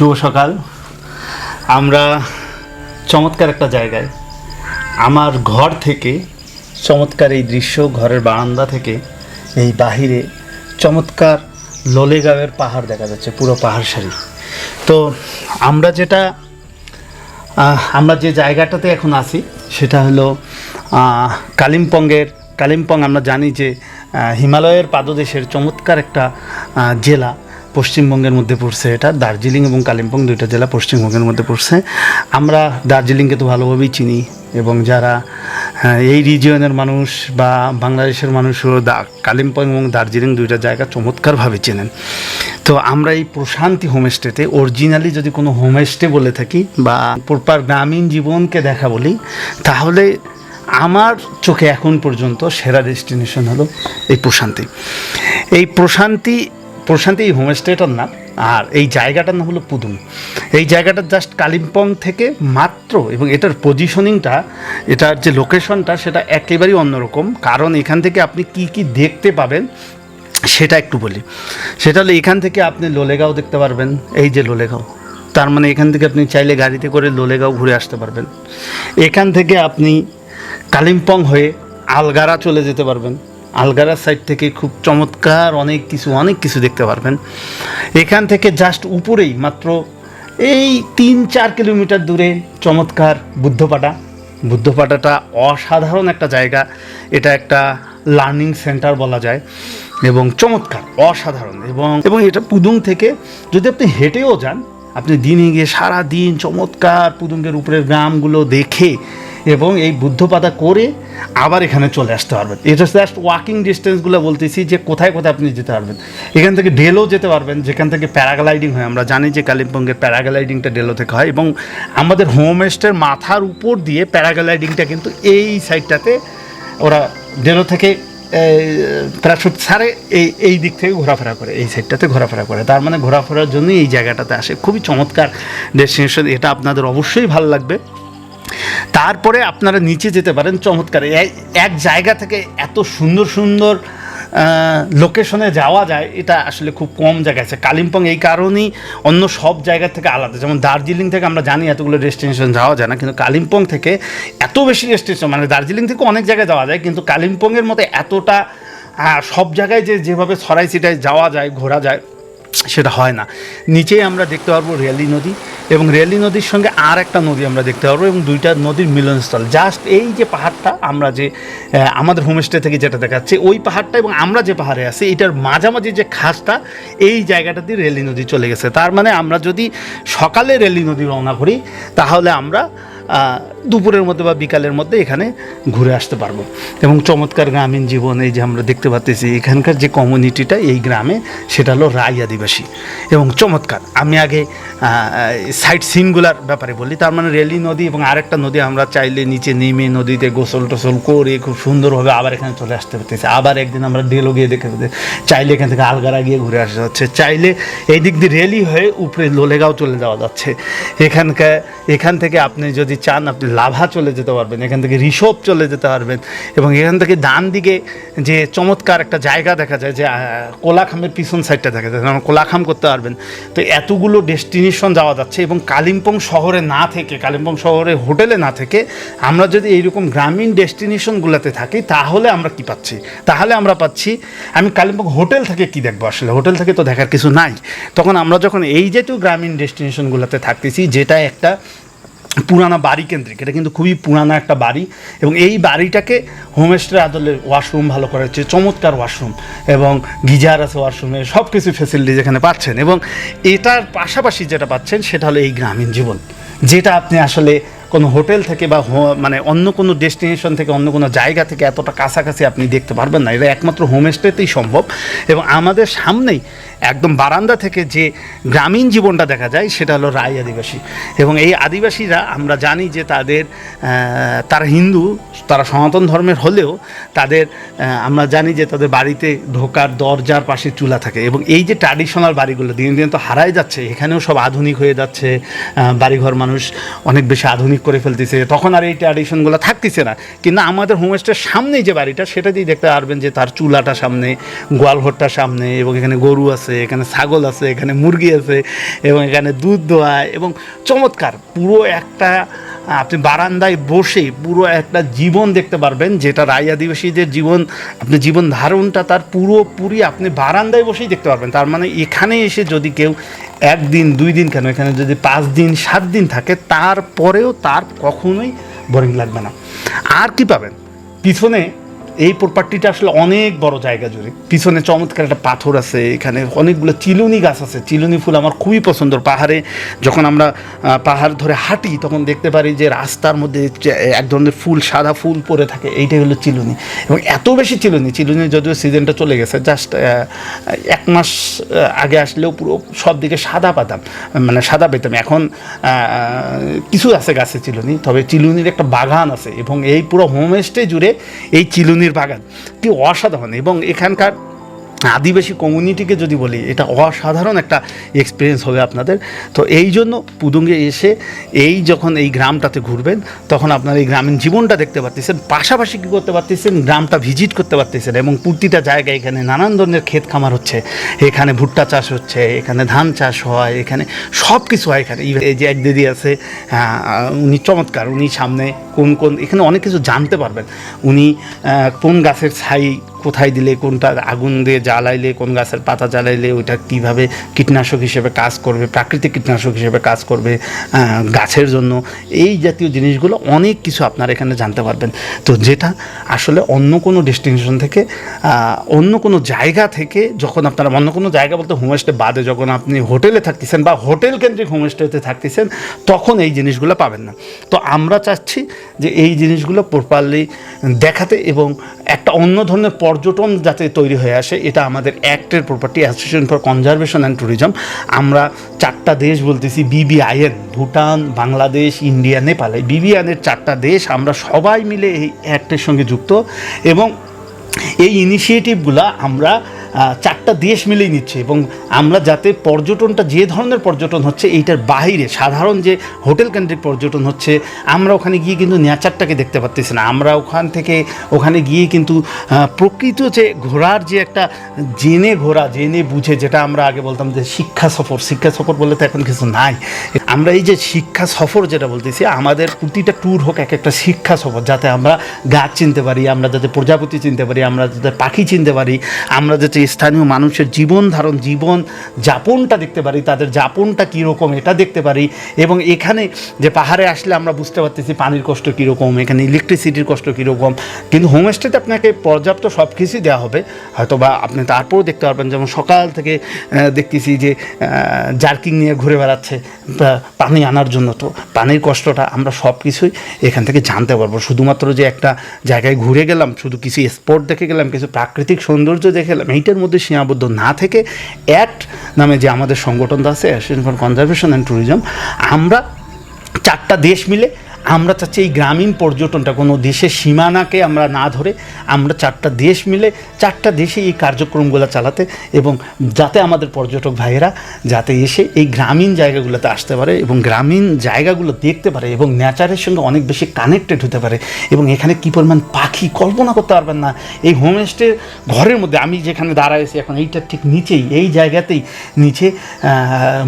শুভ সকাল। আমরা চমৎকার একটা জায়গায়, আমার ঘর থেকে চমৎকার এই দৃশ্য, ঘরের বারান্দা থেকে এই বাহিরে চমৎকার লোলেগাঁওয়ের পাহাড় দেখা যাচ্ছে, পুরো পাহাড় সারি। তো আমরা যেটা আমরা যে জায়গাটাতে এখন আছি, সেটা হলো কালিম্পংয়ের, কালিম্পং আমরা জানি যে হিমালয়ের পাদদেশের চমৎকার একটা জেলা। পশ্চিমবঙ্গের মধ্যে পড়ছে এটা দার্জিলিং এবং কালিম্পং দুইটা জেলা পশ্চিমবঙ্গের মধ্যে পড়ছে। আমরা দার্জিলিংকে তো ভালোভাবেই চিনি এবং যারা হ্যাঁ, এই রিজিয়নের মানুষ বা বাংলাদেশের মানুষও দা কালিম্পং এবং দার্জিলিং দুইটা জায়গা চমৎকারভাবে চেনেন। তো আমরা এই প্রশান্তি হোমস্টেতে অরিজিনালি যদি কোনো হোমস্টে বলে থাকি বা প্রপার গ্রামীণ জীবনকে দেখা বলি তাহলে আমার চোখে এখন পর্যন্ত সেরা ডেস্টিনেশন হলো এই প্রশান্তি। এই প্রশান্তি প্রশান্তি, এই হোমস্টেটার নাম। আর এই জায়গাটার নাম হলো পুদুম। এই জায়গাটা জাস্ট কালিম্পং থেকে মাত্র, এবং এটার পজিশনিংটা এটার যে লোকেশনটা সেটা একেবারেই অন্যরকম। কারণ এখান থেকে আপনি কি কি দেখতে পাবেন, সেটা একটু বলি। সেটা হলো এখান থেকে আপনি লোলেগাঁও দেখতে পারবেন। এই যে লোলেগাঁও। তার মানে এখান থেকে আপনি চাইলে গাড়িতে করে লোলেগাঁও ঘুরে আসতে পারবেন। এখান থেকে আপনি কালিম্পং হয়ে আলগারা চলে যেতে পারবেন। আলগারার সাইড থেকে খুব চমৎকার অনেক কিছু অনেক কিছু দেখতে পারবেন। এখান থেকে জাস্ট উপরেই মাত্র এই তিন চার কিলোমিটার দূরে চমৎকার বুদ্ধপাটা বুদ্ধপাটাটা অসাধারণ একটা জায়গা। এটা একটা লার্নিং সেন্টার বলা যায়। এবং চমৎকার, অসাধারণ। এবং এবং এটা পুদুং থেকে যদি আপনি হেঁটেও যান, আপনি দিনে গিয়ে সারা দিন চমৎকার পুদুঙ্গের উপরের গ্রামগুলো দেখে এবং এই বুদ্ধপাতা করে আবার এখানে চলে আসতে পারবেন। এটা জাস্ট ওয়াকিং ডিস্টেন্সগুলো বলতেছি যে কোথায় কোথায় আপনি যেতে পারবেন। এখান থেকে ডেলো যেতে পারবেন, যেখান থেকে প্যারাগ্লাইডিং হয়। আমরা জানি যে কালিম্পংয়ের প্যারাগ্লাইডিংটা ডেলো থেকে হয় এবং আমাদের হোমস্টের মাথার উপর দিয়ে প্যারাগ্লাইডিংটা কিন্তু এই সাইডটাতে ওরা ডেলো থেকে প্যারাশুট ছাড়ে এই এই দিক থেকে ঘোরাফেরা করে, এই সাইডটাতে ঘোরাফেরা করে। তার মানে ঘোরাফেরার জন্যই এই জায়গাটাতে আসে। খুবই চমৎকার ডেস্টিনেশন এটা আপনাদের অবশ্যই ভালো লাগবে। তারপরে আপনারা নিচে যেতে পারেন, চমৎকার। এক জায়গা থেকে এত সুন্দর সুন্দর লোকেশনে যাওয়া যায়, এটা আসলে খুব কম জায়গায় আছে। কালিম্পং এই কারণেই অন্য সব জায়গা থেকে আলাদা। যেমন দার্জিলিং থেকে আমরা জানি এতগুলো ডেস্টিনেশন যাওয়া যায় না, কিন্তু কালিম্পং থেকে এত বেশি ডেস্টিনেশন মানে দার্জিলিং থেকে অনেক জায়গায় যাওয়া যায়, কিন্তু কালিম্পংয়ের মতো এতটা সব জায়গায় যে যেভাবে ছড়াই ছিটায় যাওয়া যায়, ঘোরা যায় সেটা হয় না। নিচেই আমরা দেখতে পারব রেলি নদী এবং রেলি নদীর সঙ্গে আর একটা নদী আমরা দেখতে পারব এবং দুইটা নদীর মিলনস্থল। জাস্ট এই যে পাহাড়টা আমরা যে আমাদের হোমস্টে থেকে যেটা দেখাচ্ছে, ওই পাহাড়টা এবং আমরা যে পাহাড়ে আছি, এটার মাঝামাঝি যে খাসটা, এই জায়গাটা দিয়ে রেলি নদী চলে গেছে। তার মানে আমরা যদি সকালে রেলি নদী রওনা করি, তাহলে আমরা দুপুরের মধ্যে বা বিকালের মধ্যে এখানে ঘুরে আসতে পারব। এবং চমৎকার গ্রামীণ জীবন, এই যে আমরা দেখতে পাচ্ছি এখানকার যে কমিউনিটিটা এই গ্রামে, সেটা হলো রাই আদিবাসী। এবং চমৎকার, আমি আগে সাইট সিনগুলার ব্যাপারে বলি, তার মানে রেলি নদী এবং আরেকটা নদী আমরা চাইলে নিচে নেমে নদীতে গোসল টোসল করে খুব সুন্দরভাবে আবার এখানে চলে আসতে পারতেছি। আবার একদিন আমরা ডেলো গিয়ে দেখে চাইলে এখান থেকে আলগারা গিয়ে ঘুরে আসা যাচ্ছে। চাইলে এই দিক দিয়ে রেলি হয়ে উপরে লোলেগাঁও চলে যাওয়া যাচ্ছে। এখানকার এখান থেকে আপনি যদি চান, আপনি লাভা চলে যেতে পারবেন, এখান থেকে ঋষভ চলে যেতে পারবেন এবং এখান থেকে ডান দিকে যে চমৎকার একটা জায়গা দেখা যায় যে কোলাখামের পিছন সাইডটা দেখা যায়, যেমন কোলাখাম করতে পারবেন। তো এতগুলো ডেস্টিনেশন যাওয়া যাচ্ছে এবং কালিম্পং শহরে না থেকে, কালিম্পং শহরে হোটেলে না থেকে আমরা যদি এইরকম গ্রামীণ ডেস্টিনেশনগুলোতে থাকি, তাহলে আমরা কি পাচ্ছি? তাহলে আমরা পাচ্ছি, আমি কালিম্পং হোটেল থেকে কি দেখব আসলে? হোটেল থেকে তো দেখার কিছু নাই। তখন আমরা যখন এই যেটু গ্রামীণ ডেস্টিনেশনগুলোতে থাকতেছি, যেটা একটা পুরানা বাড়ি কেন্দ্রিক। এটা কিন্তু খুবই পুরানা একটা বাড়ি এবং এই বাড়িটাকে হোমস্টের আদলের ওয়াশরুম ভালো করা হচ্ছে, চমৎকার ওয়াশরুম এবং গিজার আছে ওয়াশরুমে সব কিছু ফেসিলিটি যেখানে পাচ্ছেন এবং এটার পাশাপাশি যেটা পাচ্ছেন সেটা হলো এই গ্রামীণ জীবন। যেটা আপনি আসলে কোনো হোটেল থেকে বা মানে অন্য কোনো ডেস্টিনেশন থেকে, অন্য কোনো জায়গা থেকে এতটা কাছাকাছি আপনি দেখতে পারবেন না। এটা একমাত্র হোমস্টেতেই সম্ভব। এবং আমাদের সামনেই একদম বারান্দা থেকে যে গ্রামীণ জীবনটা দেখা যায়, সেটা হলো রায় আদিবাসী। এবং এই আদিবাসীরা, আমরা জানি যে তাদের তারা হিন্দু, তারা সনাতন ধর্মের হলেও তাদের আমরা জানি যে তাদের বাড়িতে ঢোকার দরজার পাশে চুলা থাকে। এবং এই যে ট্র্যাডিশনাল বাড়িগুলো, দিন দিন তো হারাই যাচ্ছে। এখানেও সব আধুনিক হয়ে যাচ্ছে। বাড়িঘর মানুষ অনেক বেশি আধুনিক করে ফেলতেছে, তখন আর এই ট্র্যাডিশনগুলো থাকতেছে না। কিন্তু আমাদের হোমস্টের সামনেই যে বাড়িটা, সেটা দিয়ে দেখতে পারবেন যে তার চুলাটা সামনে, গোয়ালঘরটা সামনে, এবং এখানে গরু আছে, এখানে ছাগল আছে, এখানে মুরগি আছে, এবং এখানে দুধ দোয়ায় এবং চমৎকার, পুরো একটা, আপনি বারান্দায় বসে পুরো একটা জীবন দেখতে পারবেন, যেটা রায় আদিবাসীদের জীবন, আপনি জীবন ধারণটা তার পুরোপুরি আপনি বারান্দায় বসেই দেখতে পারবেন। তার মানে এখানে এসে যদি কেউ একদিন, দুই দিন কেন? এখানে যদি পাঁচ দিন, সাত দিন থাকে, তারপরেও তার কখনোই বোরিং লাগবে না। আর কি পাবেন? পিছনে এই প্রপার্টিটা আসলে অনেক বড় জায়গা জুড়ে। পিছনে চমৎকার একটা পাথর আছে, এখানে অনেকগুলো চিলুনি গাছ আছে। চিলুনি ফুল আমার খুবই পছন্দ। পাহাড়ে যখন আমরা পাহাড় ধরে হাঁটি, তখন দেখতে পারি যে রাস্তার মধ্যে এক ধরনের ফুল, সাদা ফুল পড়ে থাকে। এইটাই হলো চিলুনি। এবং এত বেশি চিলুনি চিলুনি যদিও সিজনটা চলে গেছে জাস্ট এক মাস আগে আসলেও পুরো সব দিকে সাদা পাতাম মানে সাদা পেতাম এখন কিছু আছে গাছে চিলুনি, তবে চিলুনির একটা বাগান আছে। এবং এই পুরো হোমস্টে জুড়ে এই চিলুনির বাগান। কি অসাধারণ। এবং এখানকার আদিবাসী কমিউনিটিকে যদি বলি, এটা অসাধারণ একটা এক্সপিরিয়েন্স হবে আপনাদের। তো এই জন্য পুদুঙ্গে এসে এই যখন এই গ্রামটাতে ঘুরবেন, তখন আপনার এই গ্রামীণ জীবনটা দেখতে পারতেছেন। পাশাপাশি কী করতে পারতেছেন? গ্রামটা ভিজিট করতে পারতেছেন এবং প্রতিটা জায়গায় এখানে নানান ধরনের ক্ষেত খামার হচ্ছে। এখানে ভুট্টা চাষ হচ্ছে, এখানে ধান চাষ হয়, এখানে সব কিছু হয় এখানে। এই যে এক দিদি আছে উনি চমৎকার। উনি সামনে কোন কোন, এখানে অনেক কিছু জানতে পারবেন। উনি কোন গাছের ছাই কোথায় দিলে, কোনটা আগুন দিয়ে জ্বালাইলে, কোন গাছের পাতা জ্বালাইলে ওইটা কীভাবে কীটনাশক হিসেবে কাজ করবে, প্রাকৃতিক কীটনাশক হিসেবে কাজ করবে গাছের জন্য, এই জাতীয় জিনিসগুলো অনেক কিছু আপনারা এখানে জানতে পারবেন। তো যেটা আসলে অন্য কোনো ডেস্টিনেশন থেকে অন্য কোনো জায়গা থেকে যখন আপনারা, অন্য কোনো জায়গা বলতে হোমস্টে বাদে যখন আপনি হোটেলে থাকতেছেন বা হোটেল কেন্দ্রিক হোমস্টেতে থাকতেছেন, তখন এই জিনিসগুলো পাবেন না। তো আমরা চাচ্ছি যে এই জিনিসগুলো প্রপারলি দেখাতে এবং একটা অন্য ধরনের পর্যটন যাতে তৈরি হয়ে আসে, এটা আমাদের অ্যাক্টের property association for conservation and tourism আমরা চারটা দেশ বলতেছি বিবিআইএন ভুটান, বাংলাদেশ, ইন্ডিয়া, নেপাল। এই বিবিআইনের চারটা দেশ আমরা সবাই মিলে এই অ্যাক্টের সঙ্গে যুক্ত এবং এই ইনিশিয়েটিভগুলো আমরা চারটা দেশ মিলেই নিচ্ছে এবং আমরা যাতে পর্যটনটা যে ধরনের পর্যটন হচ্ছে এইটার বাইরে সাধারণ যে হোটেল কেন্দ্রিক পর্যটন হচ্ছে, আমরা ওখানে গিয়ে কিন্তু নেচারটাকে দেখতে পাচ্তেছি না। আমরা ওখান থেকে, ওখানে গিয়ে কিন্তু প্রকৃত যে ঘোরার যে একটা জেনে ঘোরা, জেনে বুঝে, যেটা আমরা আগে বলতাম যে শিক্ষা সফর শিক্ষা সফর বলে তো এখন কিছু নাই। আমরা এই যে শিক্ষা সফর যেটা বলতেছি, আমাদের প্রতিটা ট্যুর হোক এক একটা শিক্ষা সফর, যাতে আমরা গাছ চিনতে পারি, আমরা যাতে প্রজাপতি চিনতে পারি আমরা যাতে পাখি চিনতে পারি, আমরা যাতে স্থানীয় মানুষের জীবন ধারণ, জীবন যাপনটা দেখতে পারি, তাদের যাপনটা কীরকম এটা দেখতে পারি এবং এখানে যে পাহাড়ে আসলে আমরা বুঝতে পারতেছি পানির কষ্ট কীরকম, এখানে ইলেকট্রিসিটির কষ্ট কীরকম, কিন্তু হোমস্টেতে আপনাকে পর্যাপ্ত সব কিছুই দেওয়া হবে। হয়তো বা আপনি তারপরেও দেখতে পারবেন, যেমন সকাল থেকে দেখতেছি যে জার্কিং নিয়ে ঘুরে বেড়াচ্ছে পানি আনার জন্য তো পানির কষ্টটা আমরা সব কিছুই এখান থেকে জানতে পারব। শুধুমাত্র যে একটা জায়গায় ঘুরে গেলাম, শুধু কিছু স্পট দেখে গেলাম, কিছু প্রাকৃতিক সৌন্দর্য দেখে গেলাম। এইটার মধ্যে সীমাবদ্ধ না থেকে অ্যাট নামে যে আমাদের সংগঠনটা আছে association for conservation and tourism আমরা চারটা দেশ মিলে আমরা চাচ্ছি এই গ্রামীণ পর্যটনটা, কোনো দেশের সীমানাকে আমরা না ধরে আমরা চারটা দেশ মিলে, চারটা দেশে এই কার্যক্রমগুলো চালাতে এবং যাতে আমাদের পর্যটক ভাইয়েরা যাতে এসে এই গ্রামীণ জায়গাগুলোতে আসতে পারে এবং গ্রামীণ জায়গাগুলো দেখতে পারে এবং নেচারের সঙ্গে অনেক বেশি কানেক্টেড হতে পারে এবং এখানে কী পরিমাণ পাখি কল্পনা করতে পারবেন না। এই হোমস্টের ঘরের মধ্যে আমি যেখানে দাঁড়াইছি এখন এইটার ঠিক নিচেই, এই জায়গাতেই নিচে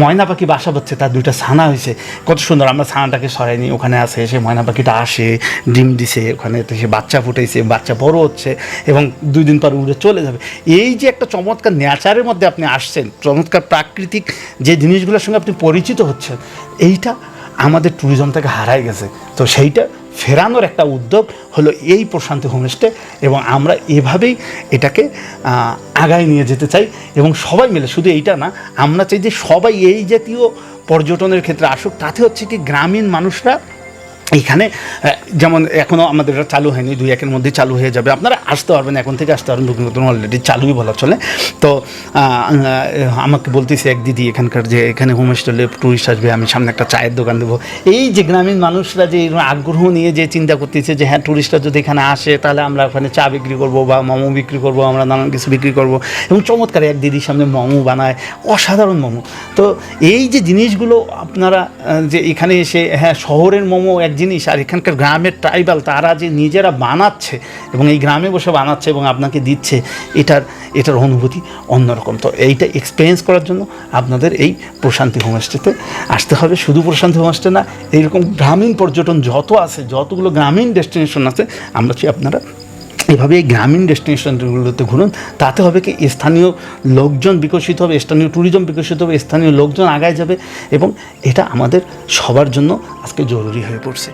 ময়না পাখি বাসা বাচ্ছে তার দুইটা ছানা হয়েছে। কত সুন্দর, আমরা ছানাটাকে সরাইনি, ওখানে আসে এসে ময়না পাখিটা আসে, ডিম দিছে ওখানে সে বাচ্চা ফুটেছে বাচ্চা বড় হচ্ছে এবং দুই দিন পর উড়ে চলে যাবে। এই যে একটা চমৎকার নেচারের মধ্যে আপনি আসছেন, চমৎকার প্রাকৃতিক যে জিনিসগুলোর সঙ্গে আপনি পরিচিত হচ্ছেন, এইটা আমাদের ট্যুরিজম থেকে হারাই গেছে। তো সেইটা ফেরানোর একটা উদ্যোগ হলো এই প্রশান্তি হোমস্টে এবং আমরা এভাবেই এটাকে আগায় নিয়ে যেতে চাই এবং সবাই মিলে, শুধু এইটা না, আমরা চাই যে সবাই এই জাতীয় পর্যটনের ক্ষেত্রে আসুক, তাতে হচ্ছে কি গ্রামীণ মানুষরা এইখানে আহ, যেমন এখনও আমাদের চালু হয়নি দুই একের মধ্যে চালু হয়ে যাবে। আপনারা আসতে পারবেন এখন থেকে আসতে পারবেন বুকিং করতে অলরেডি চালুই বলা চলে। তো আমাকে বলতেছে এক দিদি এখানকার যে এখানে হোমস্টেলে টুরিস্ট আসবে আমি সামনে একটা চায়ের দোকান দেবো। এই যে গ্রামীণ মানুষরা যে আগ্রহ নিয়ে যে চিন্তা করতেছে যে হ্যাঁ টুরিস্টরা যদি এখানে আসে তাহলে আমরা ওখানে চা বিক্রি করব বা মোমো বিক্রি করব আমরা নানান কিছু বিক্রি করব। এবং চমৎকার এক দিদির সামনে মোমো বানায় অসাধারণ মোমো। তো এই যে জিনিসগুলো আপনারা যে এখানে এসে হ্যাঁ শহরের মোমো এক জিনিস আর এখানকার গ্রামের ট্রাইবাল তারা যে নিজেরা বানাচ্ছে এবং এই গ্রামে বসে বানাচ্ছে এবং আপনাকে দিচ্ছে, এটার এটার অনুভূতি অন্যরকম। তো এইটা এক্সপিরিয়েন্স করার জন্য আপনাদের এই প্রশান্তি হোমস্টেতে আসতে হবে। শুধু প্রশান্তি হোমস্টে না, এইরকম গ্রামীণ পর্যটন যত আছে, যতগুলো গ্রামীণ ডেস্টিনেশন আছে, আমরা চাই আপনারা এভাবে গ্রামীণ ডেস্টিনেশনগুলোতে ঘুরুন, তাতে হবে কি স্থানীয় লোকজন বিকশিত হবে, স্থানীয় ট্যুরিজম বিকশিত হবে, স্থানীয় লোকজন আগায় যাবে এবং এটা আমাদের সবার জন্য আজকে জরুরি হয়ে পড়ছে।